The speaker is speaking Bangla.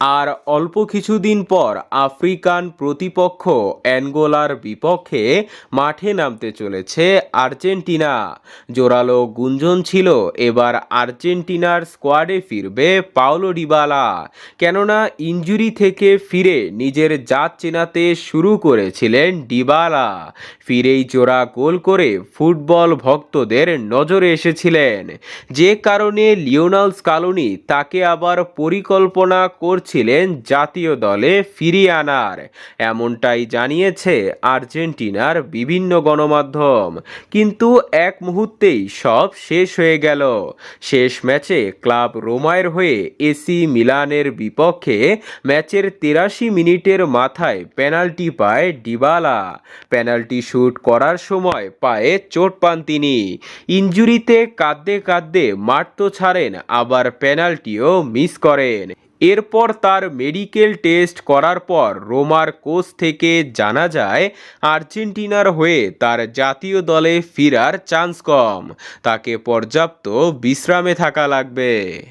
আর অল্প কিছুদিন পর আফ্রিকান প্রতিপক্ষ অ্যাঙ্গোলার বিপক্ষে মাঠে নামতে চলেছে আর্জেন্টিনা। জোরালো গুঞ্জন ছিল, এবার আর্জেন্টিনার স্কোয়াডে ফিরবে পাওলো ডিবালা। কেননা ইনজুরি থেকে ফিরে নিজের জাত চেনাতে শুরু করেছিলেন ডিবালা। ফিরেই জোড়া গোল করে ফুটবল ভক্তদের নজরে এসেছিলেন। যে কারণে লিওনাল স্কালোনি তাকে আবার পরিকল্পনা করছিলেন জাতীয় দলে ফিরিয়ে আনার। এমনটাই জানিয়েছে আর্জেন্টিনার বিভিন্ন গণমাধ্যম। কিন্তু এক মুহূর্তেই সব শেষ হয়ে গেল। শেষ ম্যাচে ক্লাব রোমায়ের হয়ে এসি মিলানের বিপক্ষে ম্যাচের তেরাশি মিনিটের মাথায় পেনাল্টি পায় ডিবালা। পেনাল্টি শুট করার সময় পায়ে চোট পান তিনি। ইঞ্জুরিতে কাঁদতে কাঁদতে মাঠ তো ছাড়েন, আবার পেনাল্টিও মিস করেন। এরপর তার মেডিকেল টেস্ট করার পর রোমার কোচ থেকে জানা যায়, আর্জেন্টিনার হয়ে তার জাতীয় দলে ফেরার চান্স কম। তাকে পর্যাপ্ত বিশ্রামে থাকা লাগবে।